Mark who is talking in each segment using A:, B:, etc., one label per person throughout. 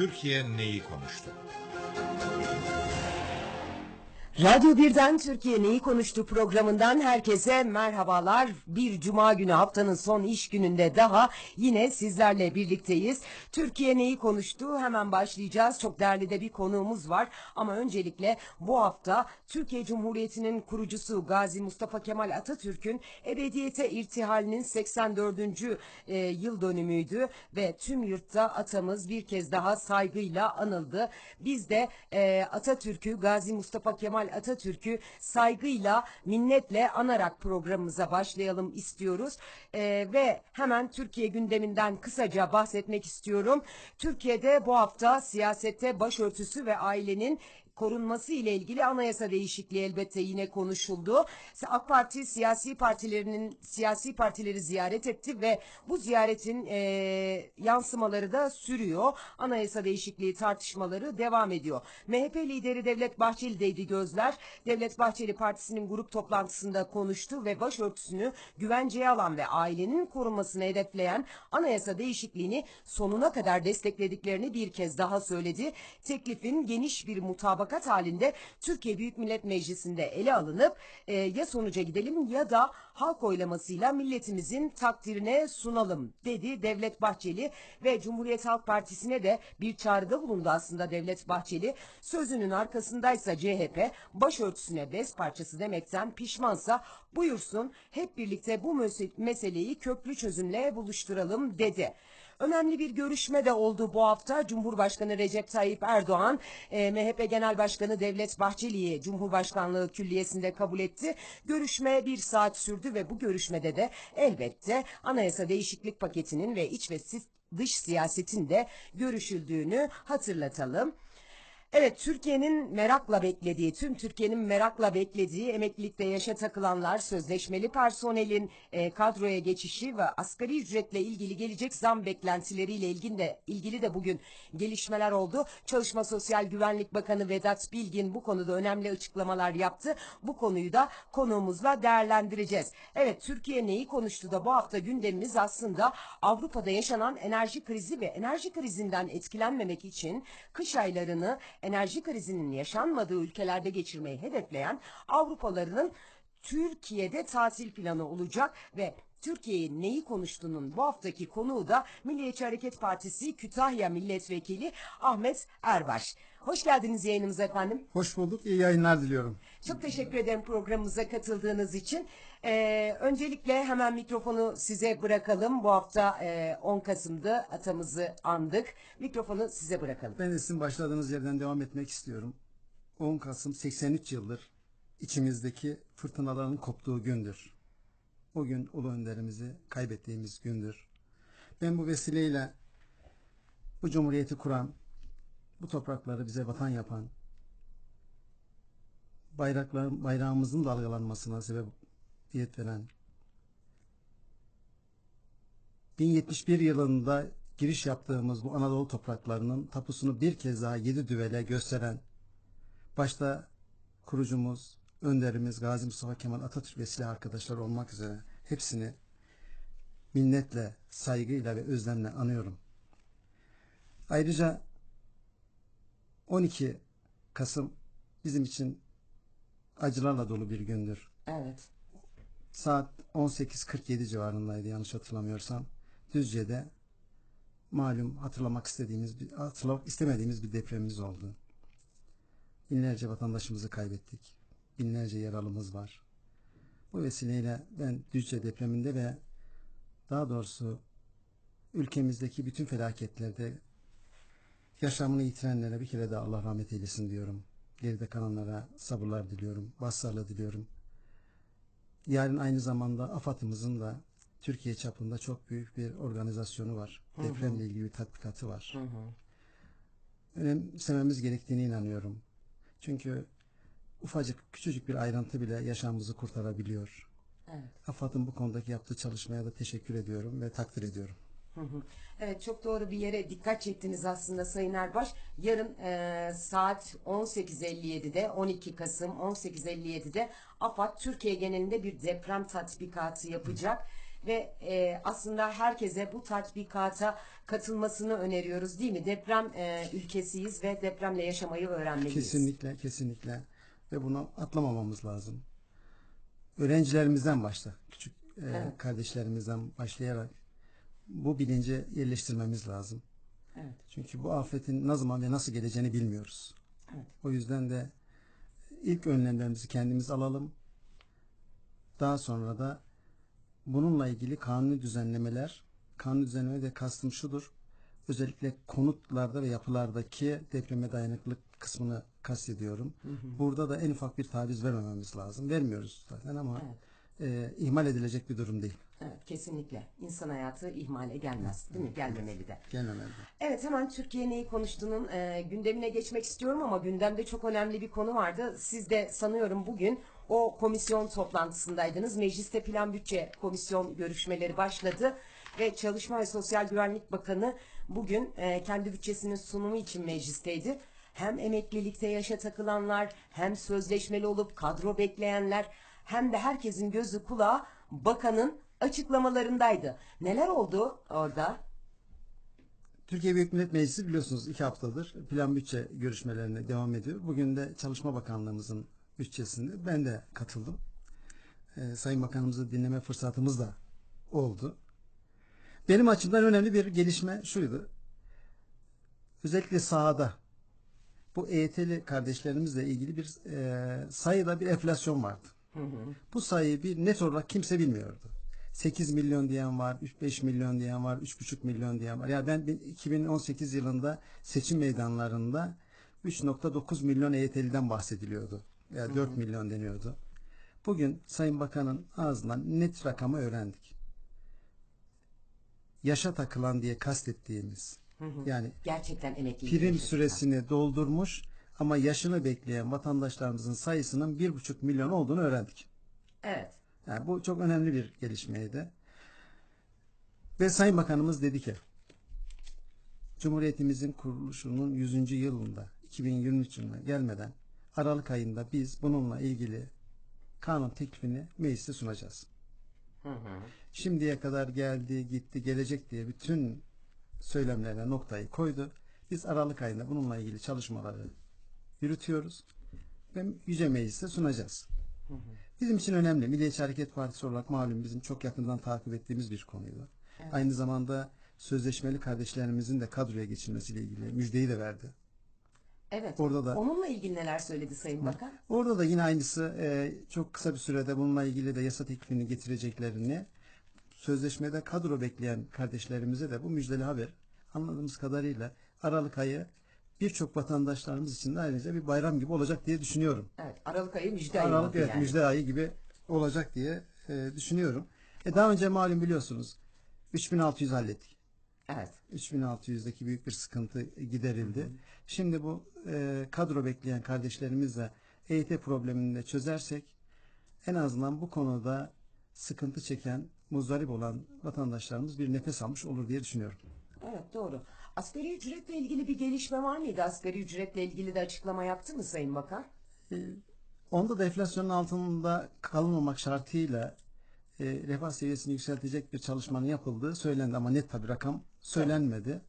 A: Türkiye neyi konuştu?
B: Radyo Birden Türkiye Neyi Konuştu programından herkese merhabalar. Bir cuma günü haftanın son iş gününde daha yine sizlerle birlikteyiz. Türkiye Neyi Konuştu hemen başlayacağız. Çok değerli de bir konuğumuz var. Ama öncelikle bu hafta Türkiye Cumhuriyeti'nin kurucusu Gazi Mustafa Kemal Atatürk'ün ebediyete irtihalinin 84. e, yıl dönümüydü. Ve tüm yurtta atamız bir kez daha saygıyla anıldı. Biz de e, Atatürk'ü Gazi Mustafa Kemal Atatürk'ü saygıyla, minnetle anarak programımıza başlayalım istiyoruz. Ee, ve hemen Türkiye gündeminden kısaca bahsetmek istiyorum. Türkiye'de bu hafta siyasette başörtüsü ve ailenin korunması ile ilgili anayasa değişikliği elbette yine konuşuldu. AK Parti siyasi partilerinin siyasi partileri ziyaret etti ve bu ziyaretin e, yansımaları da sürüyor. Anayasa değişikliği tartışmaları devam ediyor. MHP lideri Devlet Bahçeli'deydi gözler. Devlet Bahçeli partisinin grup toplantısında konuştu ve başörtüsünü güvenceye alan ve ailenin korunmasını hedefleyen anayasa değişikliğini sonuna kadar desteklediklerini bir kez daha söyledi. Teklifin geniş bir mutabakat halinde Türkiye Büyük Millet Meclisi'nde ele alınıp e, ya sonuca gidelim ya da halk oylamasıyla milletimizin takdirine sunalım dedi Devlet Bahçeli ve Cumhuriyet Halk Partisi'ne de bir çağrıda bulundu aslında Devlet Bahçeli. Sözünün arkasındaysa CHP başörtüsüne bez parçası demekten pişmansa buyursun hep birlikte bu mese- meseleyi köklü çözümle buluşturalım dedi. Önemli bir görüşme de oldu bu hafta. Cumhurbaşkanı Recep Tayyip Erdoğan, e, MHP Genel Başkanı Devlet Bahçeli'yi Cumhurbaşkanlığı Külliyesi'nde kabul etti. Görüşme bir saat sürdü ve bu görüşmede de elbette anayasa değişiklik paketinin ve iç ve dış siyasetin de görüşüldüğünü hatırlatalım. Evet Türkiye'nin merakla beklediği, tüm Türkiye'nin merakla beklediği emeklilikte yaşa takılanlar, sözleşmeli personelin e, kadroya geçişi ve asgari ücretle ilgili gelecek zam beklentileriyle ilgili de, ilgili de bugün gelişmeler oldu. Çalışma Sosyal Güvenlik Bakanı Vedat Bilgin bu konuda önemli açıklamalar yaptı. Bu konuyu da konuğumuzla değerlendireceğiz. Evet Türkiye neyi konuştu da bu hafta gündemimiz aslında Avrupa'da yaşanan enerji krizi ve enerji krizinden etkilenmemek için kış aylarını enerji krizinin yaşanmadığı ülkelerde geçirmeyi hedefleyen Avrupalıların Türkiye'de tatil planı olacak ve Türkiye'yi neyi konuştuğunun bu haftaki konuğu da Milliyetçi Hareket Partisi Kütahya Milletvekili Ahmet Erbaş. Hoş geldiniz yayınımıza efendim.
C: Hoş bulduk. İyi yayınlar diliyorum.
B: Çok teşekkür ederim programımıza katıldığınız için. Ee, öncelikle hemen mikrofonu size bırakalım. Bu hafta e, 10 Kasım'da atamızı andık. Mikrofonu size bırakalım.
C: Ben de sizin başladığınız yerden devam etmek istiyorum. 10 Kasım 83 yıldır içimizdeki fırtınaların koptuğu gündür. O gün ulu önderimizi kaybettiğimiz gündür. Ben bu vesileyle bu cumhuriyeti kuran, bu toprakları bize vatan yapan, bayraklar, bayrağımızın dalgalanmasına sebebiyet veren 1071 yılında giriş yaptığımız bu Anadolu topraklarının tapusunu bir kez daha yedi düvele gösteren başta kurucumuz, önderimiz Gazi Mustafa Kemal Atatürk ve silah arkadaşları olmak üzere hepsini minnetle, saygıyla ve özlemle anıyorum. Ayrıca 12 Kasım bizim için acılarla dolu bir gündür.
B: Evet.
C: Saat 18.47 civarındaydı yanlış hatırlamıyorsam. Düzce'de malum hatırlamak istediğimiz bir hatırlamak istemediğimiz bir depremimiz oldu. Binlerce vatandaşımızı kaybettik. Binlerce yaralımız var. Bu vesileyle ben Düzce depreminde ve daha doğrusu ülkemizdeki bütün felaketlerde yaşamını yitirenlere bir kere daha Allah rahmet eylesin diyorum. Geride kalanlara sabırlar diliyorum. Başsağlığı diliyorum. Yarın aynı zamanda AFAD'ımızın da Türkiye çapında çok büyük bir organizasyonu var. Depremle ilgili bir tatbikatı var. Önemsememiz gerektiğine inanıyorum. Çünkü ufacık küçücük bir ayrıntı bile yaşamımızı kurtarabiliyor.
B: Evet.
C: AFAD'ın bu konudaki yaptığı çalışmaya da teşekkür ediyorum ve takdir ediyorum.
B: Hı hı. Evet çok doğru bir yere dikkat çektiniz aslında Sayın Erbaş. Yarın e, saat 18.57'de 12 Kasım 18.57'de AFAD Türkiye genelinde bir deprem tatbikatı yapacak. ve e, aslında herkese bu tatbikata katılmasını öneriyoruz değil mi? Deprem e, ülkesiyiz ve depremle yaşamayı öğrenmeliyiz.
C: Kesinlikle, kesinlikle. Ve bunu atlamamamız lazım. Öğrencilerimizden başla, küçük e,
B: Evet.
C: kardeşlerimizden başlayarak bu bilince yerleştirmemiz lazım.
B: Evet.
C: Çünkü bu afetin ne zaman ve nasıl geleceğini bilmiyoruz.
B: Evet.
C: O yüzden de ilk önlemlerimizi kendimiz alalım. Daha sonra da bununla ilgili kanuni düzenlemeler, kanuni düzenleme de kastım şudur. Özellikle konutlarda ve yapılardaki depreme dayanıklılık kısmını kastediyorum. Burada da en ufak bir taviz vermememiz lazım. Vermiyoruz zaten ama e, ihmal edilecek bir durum değil.
B: Evet, kesinlikle. İnsan hayatı ihmale gelmez, değil mi? Gelmemeli de.
C: Gelmemeli.
B: Evet hemen Türkiye neyi konuştuğunun e, gündemine geçmek istiyorum ama gündemde çok önemli bir konu vardı. Siz de sanıyorum bugün o komisyon toplantısındaydınız. Mecliste Plan Bütçe Komisyon görüşmeleri başladı ve Çalışma ve Sosyal Güvenlik Bakanı bugün e, kendi bütçesinin sunumu için meclisteydi. Hem emeklilikte yaşa takılanlar hem sözleşmeli olup kadro bekleyenler hem de herkesin gözü kulağı bakanın açıklamalarındaydı. Neler oldu orada?
C: Türkiye Büyük Millet Meclisi biliyorsunuz iki haftadır plan bütçe görüşmelerine devam ediyor. Bugün de Çalışma Bakanlığımızın bütçesinde ben de katıldım. Ee, Sayın Bakanımızı dinleme fırsatımız da oldu. Benim açımdan önemli bir gelişme şuydu. Özellikle sahada bu EYT'li kardeşlerimizle ilgili bir e, sayıda bir enflasyon vardı. Bu sayıyı bir net olarak kimse bilmiyordu. 8 milyon diyen var, 5 milyon diyen var, 3,5 milyon diyen var. Ya ben bin- 2018 yılında seçim meydanlarında 3.9 milyon EYT'liden bahsediliyordu. Ya 4 milyon deniyordu. Bugün Sayın Bakan'ın ağzından net rakamı öğrendik. Yaşa takılan diye kastettiğimiz yani
B: Gerçekten emekli.
C: prim süresini doldurmuş ama yaşını bekleyen vatandaşlarımızın sayısının 1,5 milyon olduğunu öğrendik.
B: Evet.
C: Yani bu çok önemli bir gelişmeydi. Ve Sayın Bakanımız dedi ki Cumhuriyetimizin kuruluşunun 100. yılında 2023 yılına gelmeden Aralık ayında biz bununla ilgili kanun teklifini meclise sunacağız. Şimdiye kadar geldi, gitti, gelecek diye bütün söylemlerine noktayı koydu. Biz Aralık ayında bununla ilgili çalışmaları yürütüyoruz ve Yüce Meclis'e sunacağız. Bizim için önemli. Milliyetçi Hareket Partisi olarak malum bizim çok yakından takip ettiğimiz bir konuydu. Aynı zamanda sözleşmeli kardeşlerimizin de kadroya geçilmesiyle ilgili müjdeyi de verdi.
B: Evet.
C: Orada da-
B: Onunla ilgili neler söyledi Sayın Bakan?
C: Orada da yine aynısı e, çok kısa bir sürede bununla ilgili de yasa teklifini getireceklerini sözleşmede kadro bekleyen kardeşlerimize de bu müjdeli haber anladığımız kadarıyla Aralık ayı birçok vatandaşlarımız için de ayrıca bir bayram gibi olacak diye düşünüyorum.
B: Evet. Aralık ayı müjde ayı
C: Aralık evet
B: yani.
C: müjde ayı gibi olacak diye e, düşünüyorum. E, daha önce malum biliyorsunuz 3600 hallettik.
B: Evet.
C: 3600'deki büyük bir sıkıntı giderildi. Şimdi bu e, kadro bekleyen kardeşlerimizle EYT problemini de çözersek en azından bu konuda sıkıntı çeken, muzdarip olan vatandaşlarımız bir nefes almış olur diye düşünüyorum.
B: Evet doğru. Asgari ücretle ilgili bir gelişme var mıydı? Asgari ücretle ilgili de açıklama yaptı mı Sayın Bakan?
C: Onda da enflasyonun altında kalmamak şartıyla e, refah seviyesini yükseltecek bir çalışmanın yapıldığı söylendi ama net tabi rakam söylenmedi.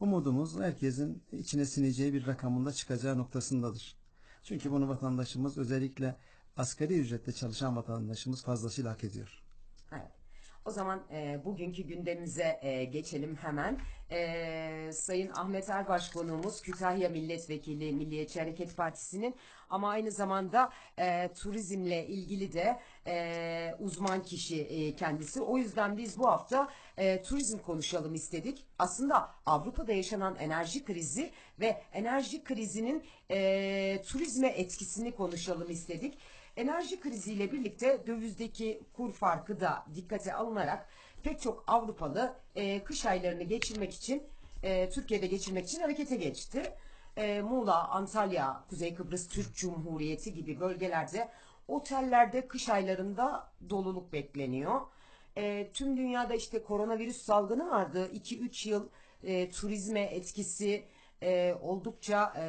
C: Umudumuz herkesin içine sineceği bir rakamında çıkacağı noktasındadır. Çünkü bunu vatandaşımız özellikle asgari ücretle çalışan vatandaşımız fazlasıyla hak ediyor.
B: O zaman e, bugünkü gündemimize e, geçelim hemen. E, Sayın Ahmet Erbaş konuğumuz Kütahya Milletvekili Milliyetçi Hareket Partisi'nin ama aynı zamanda e, turizmle ilgili de e, uzman kişi e, kendisi. O yüzden biz bu hafta e, turizm konuşalım istedik. Aslında Avrupa'da yaşanan enerji krizi ve enerji krizinin e, turizme etkisini konuşalım istedik. Enerji kriziyle birlikte dövizdeki kur farkı da dikkate alınarak pek çok Avrupalı e, kış aylarını geçirmek için e, Türkiye'de geçirmek için harekete geçti. E, Muğla, Antalya, Kuzey Kıbrıs Türk Cumhuriyeti gibi bölgelerde otellerde kış aylarında doluluk bekleniyor. E, tüm dünyada işte koronavirüs salgını vardı. 2-3 yıl e, turizme etkisi e, oldukça e,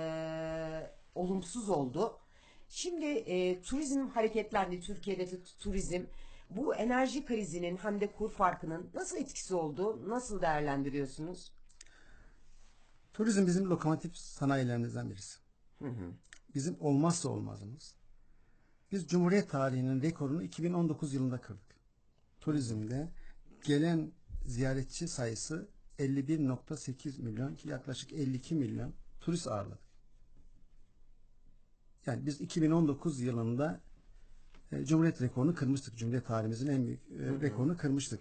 B: olumsuz oldu. Şimdi e, turizm hareketlendi. Türkiye'de de turizm Bu enerji krizinin hem de kur farkının nasıl etkisi oldu? Nasıl değerlendiriyorsunuz?
C: Turizm bizim lokomotif sanayilerimizden birisi. Bizim olmazsa olmazımız. Biz Cumhuriyet tarihinin rekorunu 2019 yılında kırdık. Turizmde gelen ziyaretçi sayısı 51.8 milyon ki yaklaşık 52 milyon turist ağırladık. Yani biz 2019 yılında e, Cumhuriyet rekorunu kırmıştık. Cumhuriyet tarihimizin en büyük e, rekorunu kırmıştık.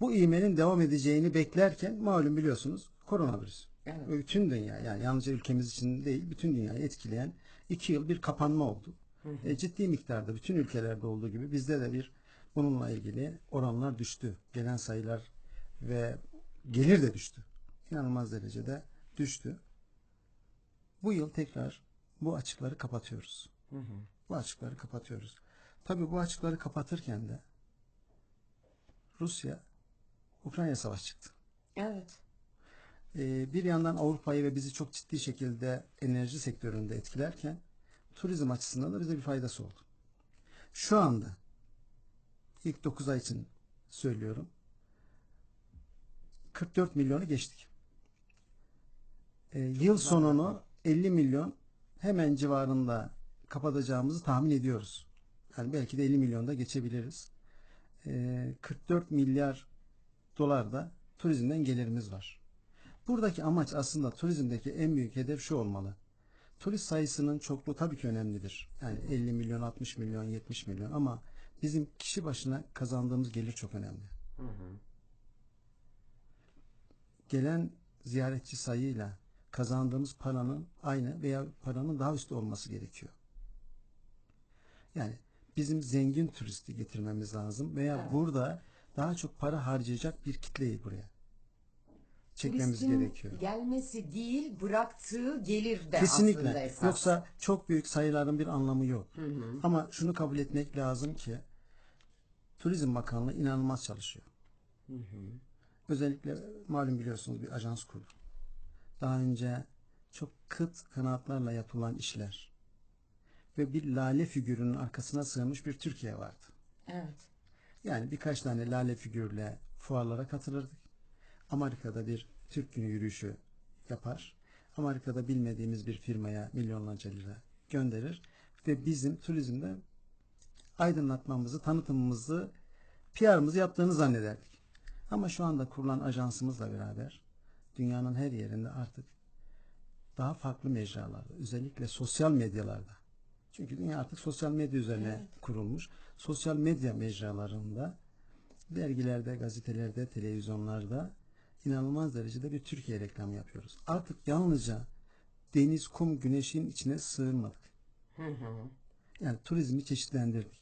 C: Bu ivmenin devam edeceğini beklerken malum biliyorsunuz koronavirüs.
B: Evet.
C: Ve Bütün dünya yani yalnızca ülkemiz için değil bütün dünyayı etkileyen iki yıl bir kapanma oldu. E, ciddi miktarda bütün ülkelerde olduğu gibi bizde de bir bununla ilgili oranlar düştü. Gelen sayılar ve gelir de düştü. İnanılmaz derecede düştü. Bu yıl tekrar bu açıkları kapatıyoruz. Bu açıkları kapatıyoruz. Tabii bu açıkları kapatırken de Rusya Ukrayna savaşı çıktı.
B: Evet.
C: Ee, bir yandan Avrupa'yı ve bizi çok ciddi şekilde enerji sektöründe etkilerken turizm açısından da bize bir faydası oldu. Şu anda ilk 9 ay için söylüyorum 44 milyonu geçtik. Ee, yıl sonunu 50 milyon hemen civarında kapatacağımızı tahmin ediyoruz. Yani belki de 50 milyonda geçebiliriz. Ee, 44 milyar dolar da turizmden gelirimiz var. Buradaki amaç aslında turizmdeki en büyük hedef şu olmalı. Turist sayısının çokluğu tabii ki önemlidir. Yani 50 milyon, 60 milyon, 70 milyon ama bizim kişi başına kazandığımız gelir çok önemli. Gelen ziyaretçi sayıyla kazandığımız paranın aynı veya paranın daha üstü olması gerekiyor. Yani bizim zengin turisti getirmemiz lazım veya
B: Evet.
C: burada daha çok para harcayacak bir kitleyi buraya çekmemiz
B: Turistin
C: gerekiyor.
B: gelmesi değil bıraktığı gelir de aslında
C: Kesinlikle.
B: esas.
C: Yoksa çok büyük sayıların bir anlamı yok. Ama şunu kabul etmek lazım ki Turizm Bakanlığı inanılmaz çalışıyor. Özellikle malum biliyorsunuz bir ajans kurdu. Daha önce çok kıt kanaatlarla yapılan işler ve bir lale figürünün arkasına sığınmış bir Türkiye vardı.
B: Evet.
C: Yani birkaç tane lale figürle fuarlara katılırdık. Amerika'da bir Türk günü yürüyüşü yapar. Amerika'da bilmediğimiz bir firmaya milyonlarca lira gönderir ve bizim turizmde aydınlatmamızı, tanıtımımızı, PR'ımızı yaptığını zannederdik. Ama şu anda kurulan ajansımızla beraber dünyanın her yerinde artık daha farklı mecralarda, özellikle sosyal medyalarda. Çünkü dünya artık sosyal medya üzerine kurulmuş. Sosyal medya mecralarında, dergilerde, gazetelerde, televizyonlarda inanılmaz derecede bir Türkiye reklamı yapıyoruz. Artık yalnızca deniz, kum, güneşin içine sığınmadık. Yani turizmi çeşitlendirdik.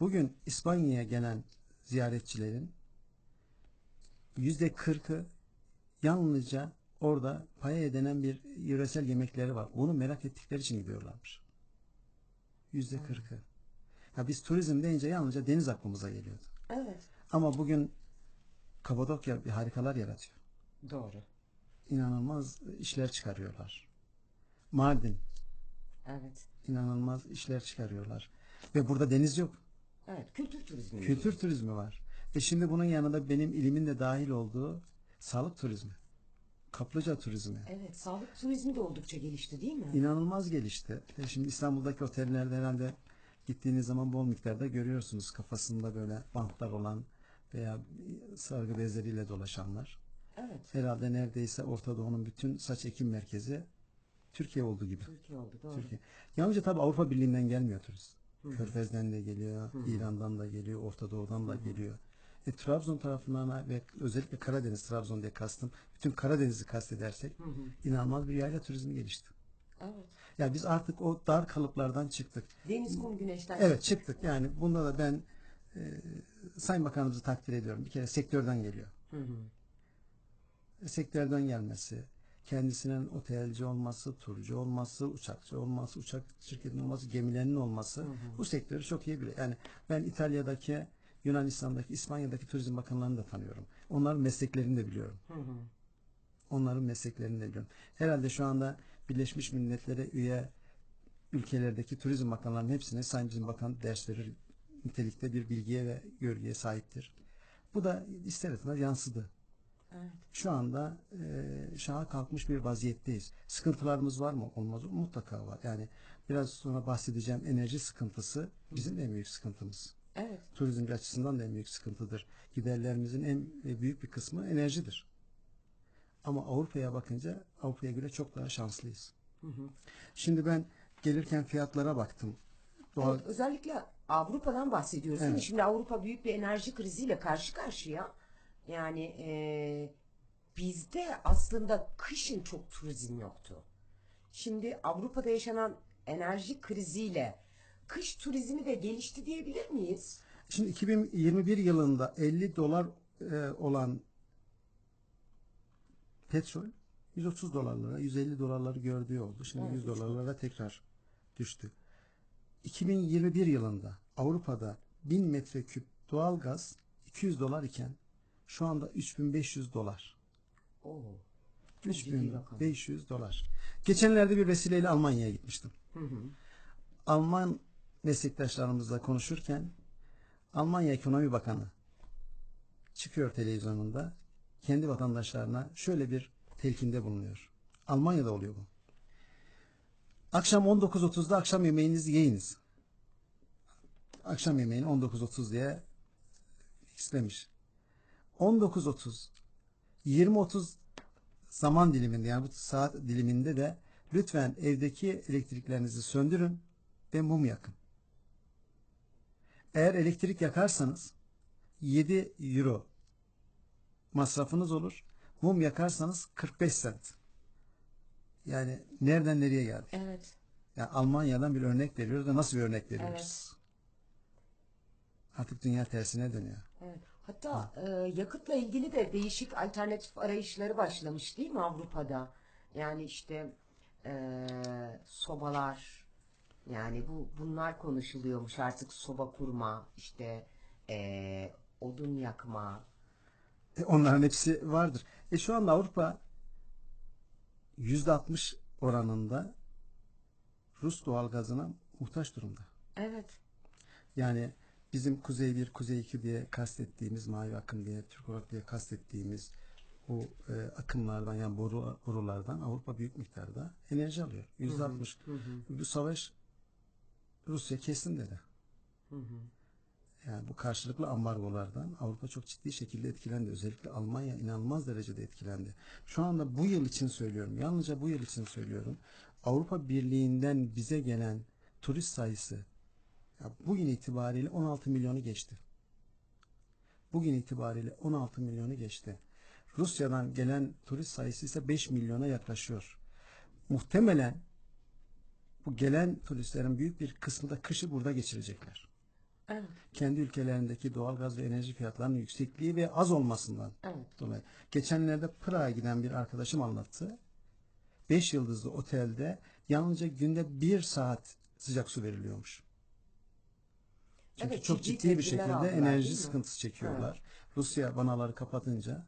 C: Bugün İspanya'ya gelen ziyaretçilerin yüzde kırkı yalnızca orada paya edenen bir yöresel yemekleri var. Bunu merak ettikleri için gidiyorlarmış. Yüzde kırkı. Ya biz turizm deyince yalnızca deniz aklımıza geliyordu.
B: Evet.
C: Ama bugün Kapadokya bir harikalar yaratıyor.
B: Doğru.
C: İnanılmaz işler çıkarıyorlar. Mardin
B: Evet.
C: inanılmaz işler çıkarıyorlar. Ve burada deniz yok.
B: Evet. Kültür turizmi.
C: Kültür turizmi var. Ve şimdi bunun yanında benim ilimin de dahil olduğu sağlık turizmi. Kaplıca turizmi.
B: Evet. Sağlık turizmi de oldukça gelişti değil mi?
C: İnanılmaz gelişti. E Şimdi İstanbul'daki otellerde herhalde gittiğiniz zaman bol miktarda görüyorsunuz kafasında böyle bantlar olan veya sargı bezleriyle dolaşanlar.
B: Evet.
C: Herhalde neredeyse Orta Doğu'nun bütün saç ekim merkezi Türkiye olduğu gibi.
B: Türkiye oldu. Doğru.
C: Türkiye. Yalnızca tabii Avrupa Birliği'nden gelmiyor turist. Körfez'den de geliyor, İran'dan da geliyor, Orta Doğu'dan da geliyor. E, Trabzon taraflarına ve özellikle Karadeniz, Trabzon diye kastım. Bütün Karadeniz'i kastedersek inanılmaz bir yayla turizmi gelişti.
B: Evet.
C: Ya biz artık o dar kalıplardan çıktık.
B: Deniz, kum, güneşten.
C: Evet çıktık. Yani bunda da ben e, Sayın Bakanımızı takdir ediyorum. Bir kere sektörden geliyor. Sektörden gelmesi, kendisinin otelci olması, turcu olması, uçakçı olması, uçak şirketinin olması, gemilerinin olması bu sektörü çok iyi biliyor. Yani ben İtalya'daki, Yunanistan'daki, İspanya'daki turizm bakanlarını da tanıyorum. Onların mesleklerini de biliyorum. Onların mesleklerini de biliyorum. Herhalde şu anda Birleşmiş Milletler'e üye ülkelerdeki turizm bakanlarının hepsine Sayın Bizim Bakan ders verir nitelikte bir bilgiye ve görgüye sahiptir. Bu da ister istemez yansıdı.
B: Evet.
C: Şu anda e, şaha kalkmış bir vaziyetteyiz. Sıkıntılarımız var mı? Olmaz mı? Mutlaka var. Yani biraz sonra bahsedeceğim enerji sıkıntısı bizim en büyük sıkıntımız.
B: Evet.
C: Turizmci açısından da en büyük sıkıntıdır. Giderlerimizin en e, büyük bir kısmı enerjidir. Ama Avrupa'ya bakınca Avrupa'ya göre çok daha şanslıyız. Şimdi ben gelirken fiyatlara baktım. Doğal,
B: Evet, özellikle Avrupa'dan bahsediyoruz değil mi?
C: Evet.
B: Şimdi Avrupa büyük bir enerji kriziyle karşı karşıya. Yani e, bizde aslında kışın çok turizm yoktu. Şimdi Avrupa'da yaşanan enerji kriziyle kış turizmi de gelişti diyebilir miyiz?
C: Şimdi 2021 yılında 50 dolar e, olan petrol 130 dolarlara, 150 dolarları gördüğü oldu. Şimdi
B: Evet,
C: 100
B: üç
C: dolarlara tekrar düştü. 2021 yılında Avrupa'da 1000 metreküp doğal gaz 200 dolar iken şu anda 3500 dolar.
B: Oo. Çok ciddi rakam.
C: 3500 dolar. Geçenlerde bir vesileyle Almanya'ya gitmiştim.
B: Hı hı.
C: Alman meslektaşlarımızla konuşurken Almanya Ekonomi Bakanı çıkıyor televizyonunda kendi vatandaşlarına şöyle bir telkinde bulunuyor. Almanya'da oluyor bu. Akşam 19.30'da akşam yemeğinizi yiyiniz. Akşam yemeğini 19.30 diye istemiş. 19.30 20.30 zaman diliminde yani bu saat diliminde de lütfen evdeki elektriklerinizi söndürün ve mum yakın. Eğer elektrik yakarsanız 7 euro masrafınız olur. Mum yakarsanız 45 cent. Yani nereden nereye geldik?
B: Evet.
C: Yani Almanya'dan bir örnek veriyoruz da nasıl bir örnek veriyoruz? Artık dünya tersine dönüyor.
B: Evet. Hatta e, yakıtla ilgili de değişik alternatif arayışları başlamış değil mi Avrupa'da? Yani işte e, sobalar yani bu bunlar konuşuluyormuş artık soba kurma işte e, odun yakma.
C: E, onların hepsi vardır. E şu anda Avrupa %60 oranında Rus doğalgazına muhtaç durumda.
B: Evet.
C: Yani bizim Kuzey 1, Kuzey 2 diye kastettiğimiz, Mavi Akım diye, Türk olarak diye kastettiğimiz bu e, akımlardan yani boru, borulardan Avrupa büyük miktarda enerji alıyor. %60. Bu savaş Rusya kesin dedi. Yani bu karşılıklı ambargolardan Avrupa çok ciddi şekilde etkilendi. Özellikle Almanya inanılmaz derecede etkilendi. Şu anda bu yıl için söylüyorum. Yalnızca bu yıl için söylüyorum. Avrupa Birliği'nden bize gelen turist sayısı ya bugün itibariyle 16 milyonu geçti. Bugün itibariyle 16 milyonu geçti. Rusya'dan gelen turist sayısı ise 5 milyona yaklaşıyor. Muhtemelen bu gelen turistlerin büyük bir kısmı da kışı burada geçirecekler
B: Evet.
C: kendi ülkelerindeki doğalgaz ve enerji fiyatlarının yüksekliği ve az olmasından
B: Evet.
C: dolayı. Geçenlerde Pırağa giden bir arkadaşım anlattı. 5 yıldızlı otelde yalnızca günde 1 saat sıcak su veriliyormuş. Çünkü
B: Evet,
C: çok
B: ciddi
C: ciddi bir şekilde
B: aldılar,
C: enerji sıkıntısı çekiyorlar. Rusya vanaları kapatınca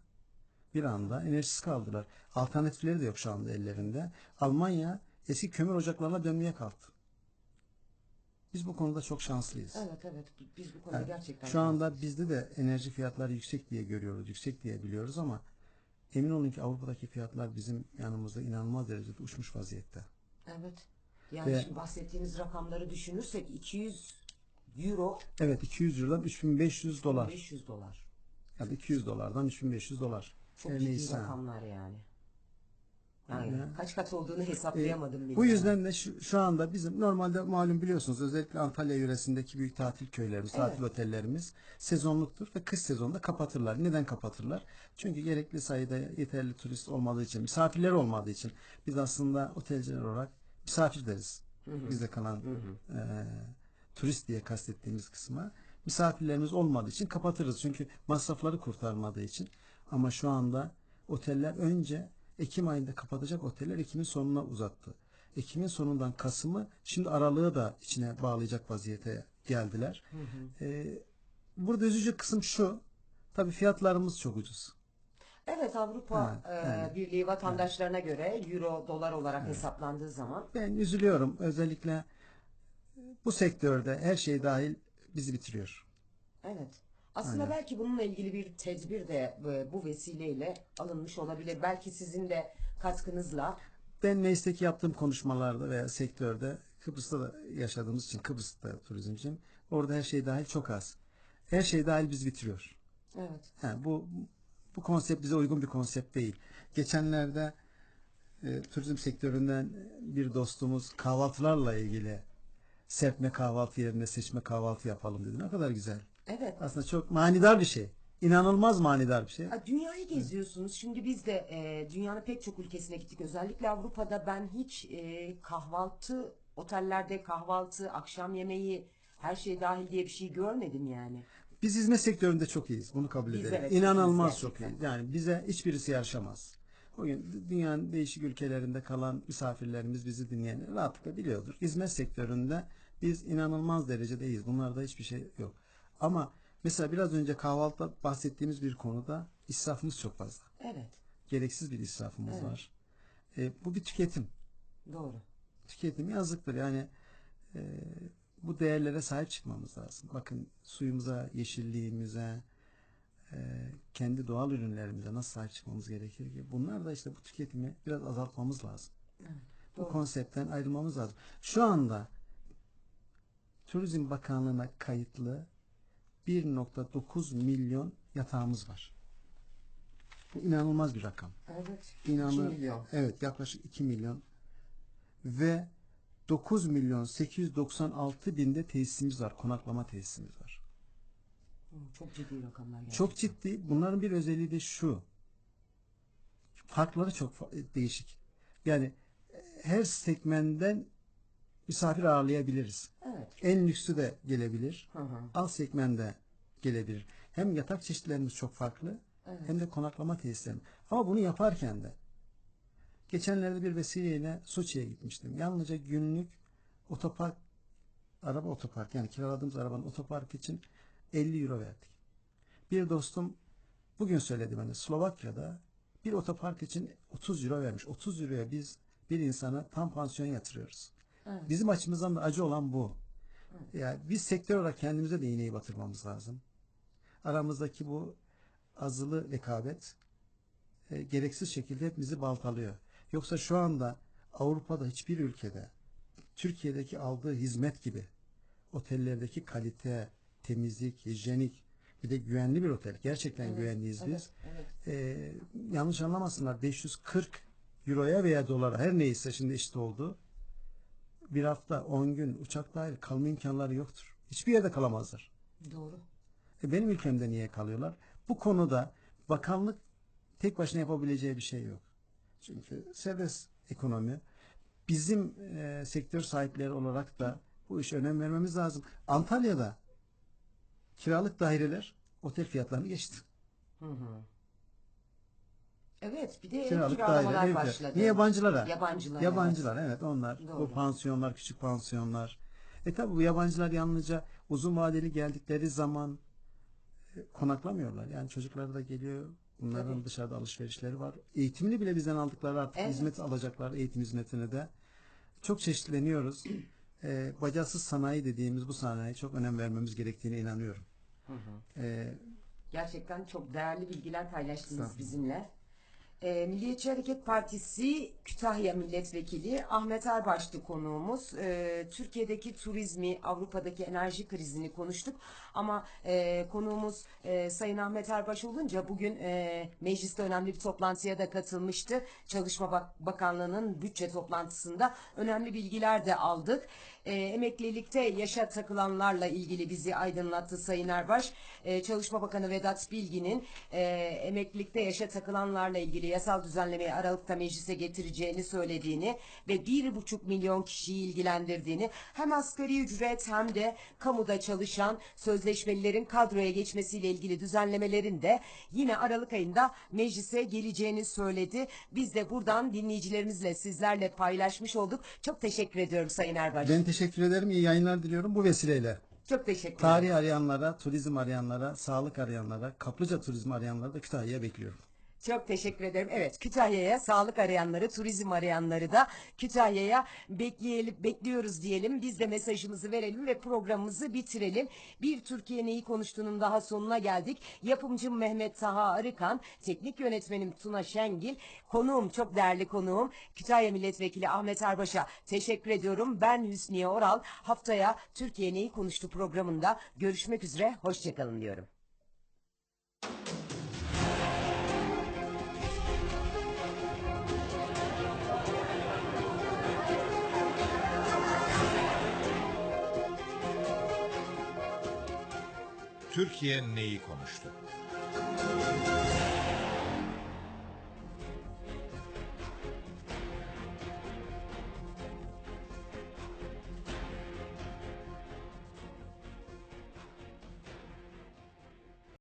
C: bir anda enerjisiz kaldılar. Alternatifleri de yok şu anda ellerinde. Almanya eski kömür ocaklarına dönmeye kalktı. Biz bu konuda çok şanslıyız.
B: Evet evet biz bu konuda
C: Yani
B: gerçekten
C: şu anda bizde de enerji fiyatları yüksek diye görüyoruz, yüksek diye biliyoruz ama emin olun ki Avrupa'daki fiyatlar bizim yanımızda inanılmaz derecede uçmuş vaziyette.
B: Evet. Yani
C: Ve-
B: şimdi bahsettiğiniz rakamları düşünürsek 200 euro
C: Evet 200 Euro'dan 3500 dolar.
B: 500 dolar.
C: Yani 200 dolardan 3500 dolar.
B: Çok
C: Her
B: ciddi
C: neyse.
B: rakamlar yani.
C: Ya.
B: kaç kat olduğunu
C: E,
B: hesaplayamadım bile.
C: bu yüzden de şu, şu anda bizim normalde malum biliyorsunuz özellikle Antalya yöresindeki büyük tatil köylerimiz,
B: Evet.
C: tatil otellerimiz sezonluktur ve kış sezonunda kapatırlar. Neden kapatırlar? Çünkü gerekli sayıda yeterli turist olmadığı için, misafirler olmadığı için biz aslında otelciler olarak misafir deriz. Bizde kalan e, turist diye kastettiğimiz kısma misafirlerimiz olmadığı için kapatırız. Çünkü masrafları kurtarmadığı için. Ama şu anda oteller önce Ekim ayında kapatacak oteller Ekim'in sonuna uzattı. Ekim'in sonundan Kasım'ı şimdi aralığı da içine bağlayacak vaziyete geldiler. E, burada üzücü kısım şu. Tabii fiyatlarımız çok ucuz.
B: Evet Avrupa
C: Ha,
B: e,
C: yani.
B: Birliği vatandaşlarına göre euro dolar olarak hesaplandığı zaman
C: Ben üzülüyorum. Özellikle bu sektörde her şey dahil bizi bitiriyor.
B: Evet. Aslında
C: Aynen.
B: belki bununla ilgili bir tedbir de e, bu vesileyle alınmış olabilir. Belki sizin de katkınızla.
C: Ben meclisteki yaptığım konuşmalarda veya sektörde Kıbrıs'ta da yaşadığımız için Kıbrıs'ta turizmciyim. Orada her şey dahil çok az. Her şey dahil biz bitiriyor.
B: Evet.
C: Yani bu bu konsept bize uygun bir konsept değil. Geçenlerde e, turizm sektöründen bir dostumuz kahvaltılarla ilgili serpme kahvaltı yerine seçme kahvaltı yapalım dedi. Ne kadar güzel.
B: Evet.
C: Aslında çok manidar bir şey. İnanılmaz manidar bir şey.
B: Ha, Dünyayı geziyorsunuz. Şimdi biz de e, dünyanın pek çok ülkesine gittik. Özellikle Avrupa'da ben hiç e, kahvaltı, otellerde kahvaltı, akşam yemeği, her şey dahil diye bir şey görmedim yani.
C: Biz hizmet sektöründe çok iyiyiz. Bunu kabul
B: Biz
C: edelim.
B: evet,
C: İnanılmaz çok iyi.
B: gerçekten.
C: Yani bize hiçbirisi yarışamaz. Bugün dünyanın değişik ülkelerinde kalan misafirlerimiz bizi dinleyen rahatlıkla biliyordur. Hizmet sektöründe biz inanılmaz derecede iyiyiz. Bunlarda hiçbir şey yok. Ama mesela biraz önce kahvaltıda bahsettiğimiz bir konuda israfımız çok fazla.
B: Evet.
C: Gereksiz bir israfımız
B: Evet.
C: var. E, bu bir tüketim.
B: Doğru.
C: Tüketim yazıktır. Yani e, bu değerlere sahip çıkmamız lazım. Bakın suyumuza, yeşilliğimize, e, kendi doğal ürünlerimize nasıl sahip çıkmamız gerekir ki? Bunlar da işte bu tüketimi biraz azaltmamız lazım. Bu
B: doğru.
C: konseptten ayrılmamız lazım. Şu anda Turizm Bakanlığı'na kayıtlı 1.9 milyon yatağımız var. Bu inanılmaz bir rakam.
B: Evet.
C: İnanın,
B: 2 milyon.
C: Evet yaklaşık 2 milyon ve 9 milyon 896 binde tesisimiz var. Konaklama tesisimiz var.
B: Hı, Çok ciddi rakamlar gerçekten.
C: Çok ciddi. Bunların bir özelliği de şu. Farkları çok değişik. Yani e, her segmentten misafir ağırlayabiliriz.
B: Evet.
C: En lüksü de gelebilir.
B: Hı hı.
C: Alt segmente gelebilir. Hem yatak çeşitlerimiz çok farklı
B: Evet.
C: hem de konaklama tesisleri. Ama bunu yaparken de geçenlerde bir vesileyle Soçi'ye gitmiştim. Yalnızca günlük otopark araba otopark yani kiraladığımız arabanın otopark için 50 euro verdik. Bir dostum bugün söyledi bana Slovakya'da bir otopark için 30 euro vermiş. 30 euroya biz bir insana tam pansiyon yatırıyoruz.
B: Evet.
C: Bizim açımızdan da acı olan bu. Yani biz sektör olarak kendimize de iğneyi batırmamız lazım. Aramızdaki bu azılı rekabet e, gereksiz şekilde hepimizi baltalıyor. Yoksa şu anda Avrupa'da hiçbir ülkede Türkiye'deki aldığı hizmet gibi otellerdeki kalite, temizlik, hijyenik bir de güvenli bir otel. Gerçekten
B: Evet,
C: güvenliyiz biz.
B: Evet. evet.
C: Ee, yanlış anlamasınlar 540 euroya veya dolara her neyse şimdi işte oldu. Bir hafta 10 gün uçak dahil kalma imkanları yoktur. Hiçbir yerde kalamazlar.
B: Doğru.
C: E benim ülkemde niye kalıyorlar? Bu konuda bakanlık tek başına yapabileceği bir şey yok. Çünkü serbest ekonomi bizim e, sektör sahipleri olarak da bu işe önem vermemiz lazım. Antalya'da kiralık daireler otel fiyatlarını geçti.
B: Hı hı. Evet bir de ev
C: Kiralık
B: kiralamalar
C: daire,
B: başladı.
C: Niye yabancılara?
B: Yabancılar.
C: Yabancılar evet onlar.
B: Doğru.
C: Bu pansiyonlar, küçük pansiyonlar. E tabi bu yabancılar yalnızca uzun vadeli geldikleri zaman e, konaklamıyorlar. Yani çocukları da geliyor. Bunların
B: Tabii.
C: dışarıda alışverişleri var. Eğitimini bile bizden aldıkları artık
B: Evet.
C: hizmet alacaklar eğitim hizmetini de. Çok çeşitleniyoruz. E, bacasız sanayi dediğimiz bu sanayi çok önem vermemiz gerektiğine inanıyorum.
B: Hı hı.
C: E,
B: Gerçekten çok değerli bilgiler paylaştınız bizimle. Ee, Milliyetçi Hareket Partisi Kütahya Milletvekili Ahmet Erbaş'tı konuğumuz. Ee, Türkiye'deki turizmi, Avrupa'daki enerji krizini konuştuk. Ama e, konuğumuz e, Sayın Ahmet Erbaş olunca bugün e, mecliste önemli bir toplantıya da katılmıştı. Çalışma Bak- Bakanlığı'nın bütçe toplantısında önemli bilgiler de aldık. E, emeklilikte yaşa takılanlarla ilgili bizi aydınlattı Sayın Erbaş. E, Çalışma Bakanı Vedat Bilgin'in e, emeklilikte yaşa takılanlarla ilgili yasal düzenlemeyi Aralık'ta meclise getireceğini söylediğini ve bir buçuk milyon kişiyi ilgilendirdiğini hem asgari ücret hem de kamuda çalışan sözleşmelilerin kadroya geçmesiyle ilgili düzenlemelerin de yine Aralık ayında meclise geleceğini söyledi. Biz de buradan dinleyicilerimizle sizlerle paylaşmış olduk. Çok teşekkür ediyorum Sayın Erbaş.
C: ben teşekkür ederim. İyi yayınlar diliyorum bu vesileyle.
B: Çok teşekkür ederim.
C: Tarih arayanlara, turizm arayanlara, sağlık arayanlara, kaplıca turizmi arayanlara da Kütahya'ya bekliyorum.
B: Çok teşekkür ederim. Evet Kütahya'ya sağlık arayanları, turizm arayanları da Kütahya'ya bekleyelim, bekliyoruz diyelim. Biz de mesajımızı verelim ve programımızı bitirelim. Bir Türkiye neyi konuştuğunun daha sonuna geldik. Yapımcım Mehmet Taha Arıkan, teknik yönetmenim Tuna Şengil, konuğum çok değerli konuğum Kütahya Milletvekili Ahmet Erbaş'a teşekkür ediyorum. Ben Hüsniye Oral. Haftaya Türkiye neyi konuştu programında görüşmek üzere. Hoşçakalın diyorum.
A: Türkiye neyi konuştu?